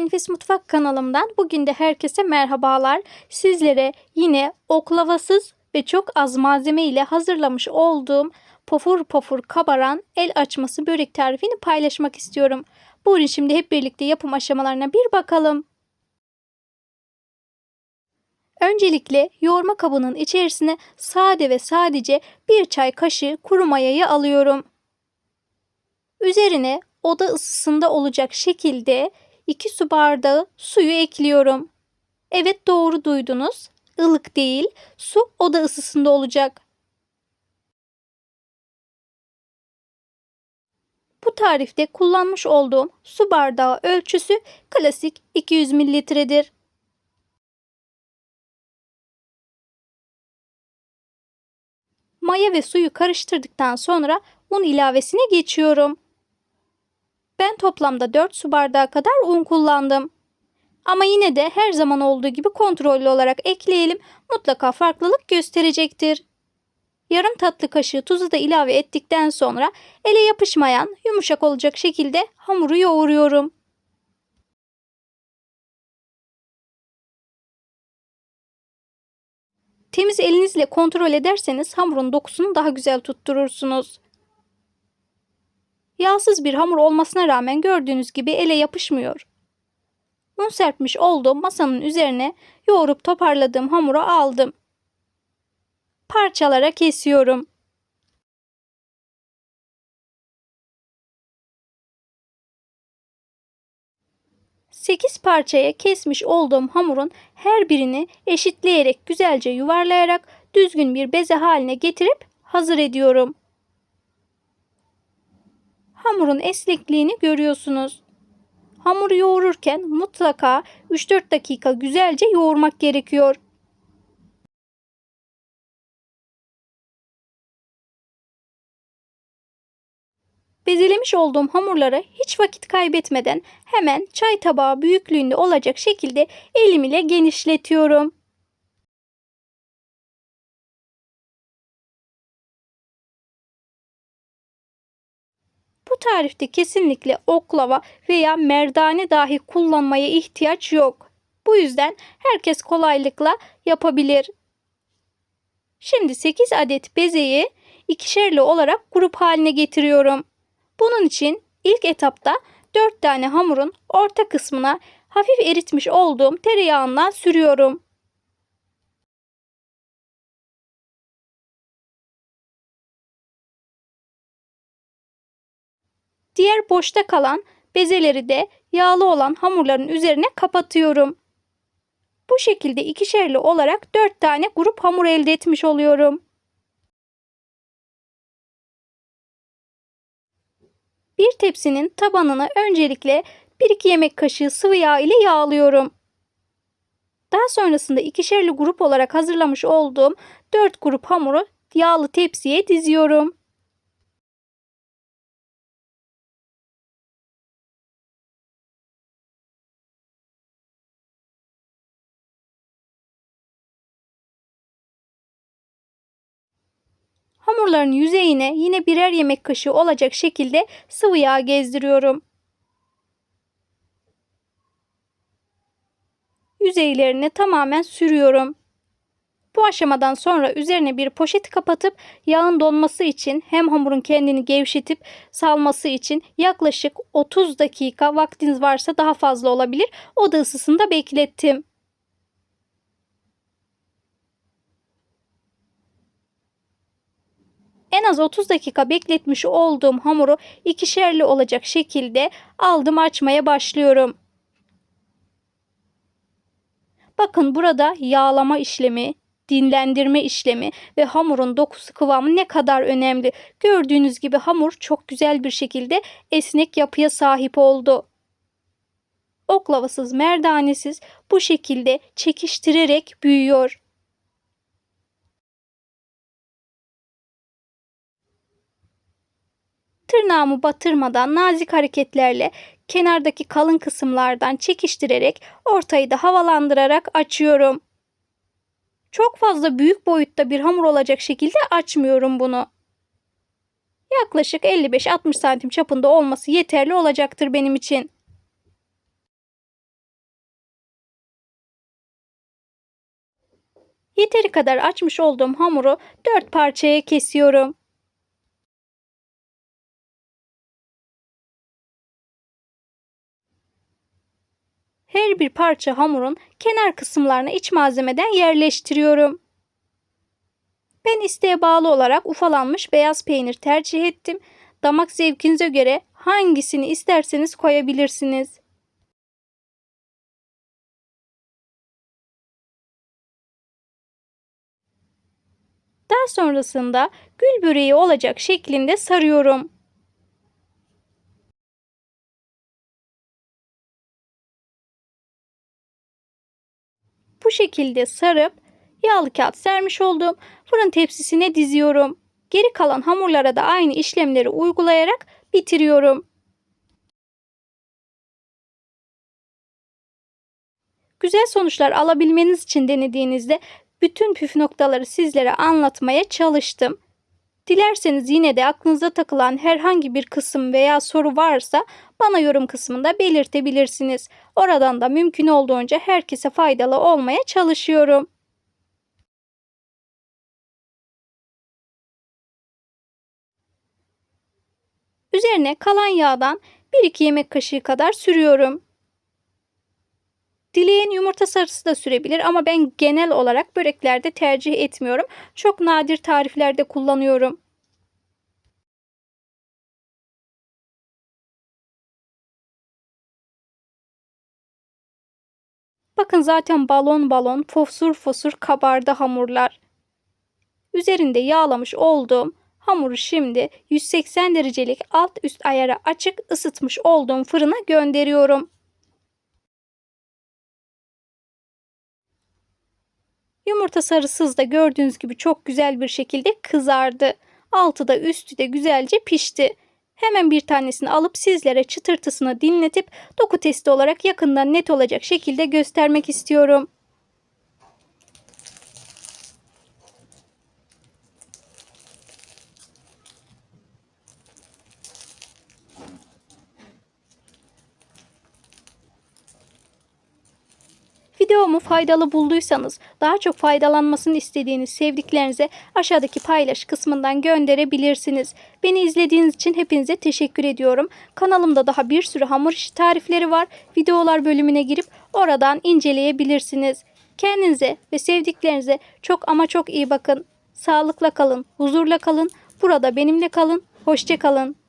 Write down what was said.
Enfes Mutfak kanalımdan bugün de herkese merhabalar. Sizlere yine oklavasız ve çok az malzeme ile hazırlamış olduğum pofur pofur kabaran el açması börek tarifini paylaşmak istiyorum. Buyurun şimdi hep birlikte yapım aşamalarına bir bakalım. Öncelikle yoğurma kabının içerisine sade ve sadece bir çay kaşığı kuru mayayı alıyorum. Üzerine oda ısısında olacak şekilde 2 su bardağı suyu ekliyorum. Evet doğru duydunuz. Ilık değil, su oda ısısında olacak. Bu tarifte kullanmış olduğum su bardağı ölçüsü klasik 200 mililitredir. Maya ve suyu karıştırdıktan sonra un ilavesine geçiyorum. Ben toplamda 4 su bardağı kadar un kullandım. Ama yine de her zaman olduğu gibi kontrollü olarak ekleyelim. Mutlaka farklılık gösterecektir. Yarım tatlı kaşığı tuzu da ilave ettikten sonra ele yapışmayan yumuşak olacak şekilde hamuru yoğuruyorum. Temiz elinizle kontrol ederseniz hamurun dokusunu daha güzel tutturursunuz. Yağsız bir hamur olmasına rağmen gördüğünüz gibi ele yapışmıyor. Un serpmiş olduğum masanın üzerine yoğurup toparladığım hamuru aldım. Parçalara kesiyorum. Sekiz parçaya kesmiş olduğum hamurun her birini eşitleyerek güzelce yuvarlayarak düzgün bir beze haline getirip hazır ediyorum. Hamurun esnekliğini görüyorsunuz. Hamuru yoğururken mutlaka 3-4 dakika güzelce yoğurmak gerekiyor. Bezelemiş olduğum hamurları hiç vakit kaybetmeden hemen çay tabağı büyüklüğünde olacak şekilde elim ile genişletiyorum. Bu tarifte kesinlikle oklava veya merdane dahi kullanmaya ihtiyaç yok. Bu yüzden herkes kolaylıkla yapabilir. Şimdi 8 adet bezeyi ikişerli olarak grup haline getiriyorum. Bunun için ilk etapta 4 tane hamurun orta kısmına hafif eritmiş olduğum tereyağından sürüyorum. Diğer boşta kalan bezeleri de yağlı olan hamurların üzerine kapatıyorum. Bu şekilde ikişerli olarak 4 tane grup hamur elde etmiş oluyorum. Bir tepsinin tabanını öncelikle 1-2 yemek kaşığı sıvı yağ ile yağlıyorum. Daha sonrasında ikişerli grup olarak hazırlamış olduğum 4 grup hamuru yağlı tepsiye diziyorum. Hamurların yüzeyine yine birer yemek kaşığı olacak şekilde sıvı yağ gezdiriyorum. Yüzeylerine tamamen sürüyorum. Bu aşamadan sonra üzerine bir poşet kapatıp yağın donması için hem hamurun kendini gevşetip salması için yaklaşık 30 dakika vaktiniz varsa daha fazla olabilir. Oda ısısında beklettim. En az 30 dakika bekletmiş olduğum hamuru ikişerli olacak şekilde aldım açmaya başlıyorum. Bakın burada yağlama işlemi, dinlendirme işlemi ve hamurun dokusu kıvamı ne kadar önemli. Gördüğünüz gibi hamur çok güzel bir şekilde esnek yapıya sahip oldu. Oklavasız, merdanesiz bu şekilde çekiştirerek büyüyor. Tırnağımı batırmadan nazik hareketlerle kenardaki kalın kısımlardan çekiştirerek ortayı da havalandırarak açıyorum. Çok fazla büyük boyutta bir hamur olacak şekilde açmıyorum bunu. Yaklaşık 55-60 santim çapında olması yeterli olacaktır benim için. Yeteri kadar açmış olduğum hamuru dört parçaya kesiyorum. Her bir parça hamurun kenar kısımlarını iç malzemeden yerleştiriyorum. Ben isteğe bağlı olarak ufalanmış beyaz peynir tercih ettim. Damak zevkinize göre hangisini isterseniz koyabilirsiniz. Daha sonrasında gül böreği olacak şeklinde sarıyorum. Bu şekilde sarıp yağlı kağıt sermiş olduğum fırın tepsisine diziyorum. Geri kalan hamurlara da aynı işlemleri uygulayarak bitiriyorum. Güzel sonuçlar alabilmeniz için denediğinizde bütün püf noktaları sizlere anlatmaya çalıştım. Dilerseniz yine de aklınıza takılan herhangi bir kısım veya soru varsa bana yorum kısmında belirtebilirsiniz. Oradan da mümkün olduğunca herkese faydalı olmaya çalışıyorum. Üzerine kalan yağdan 1-2 yemek kaşığı kadar sürüyorum. Dileyen yumurta sarısı da sürebilir ama ben genel olarak böreklerde tercih etmiyorum. Çok nadir tariflerde kullanıyorum. Bakın zaten balon balon fosur fosur kabardı hamurlar. Üzerinde yağlamış olduğum hamuru şimdi 180 derecelik alt üst ayara açık ısıtmış olduğum fırına gönderiyorum. Yumurta sarısız da gördüğünüz gibi çok güzel bir şekilde kızardı. Altı da üstü de güzelce pişti. Hemen bir tanesini alıp sizlere çıtırtısını dinletip doku testi olarak yakından net olacak şekilde göstermek istiyorum. Videomu faydalı bulduysanız daha çok faydalanmasını istediğiniz sevdiklerinize aşağıdaki paylaş kısmından gönderebilirsiniz. Beni izlediğiniz için hepinize teşekkür ediyorum. Kanalımda daha bir sürü hamur işi tarifleri var. Videolar bölümüne girip oradan inceleyebilirsiniz. Kendinize ve sevdiklerinize çok ama çok iyi bakın. Sağlıkla kalın, huzurla kalın. Burada benimle kalın. Hoşça kalın.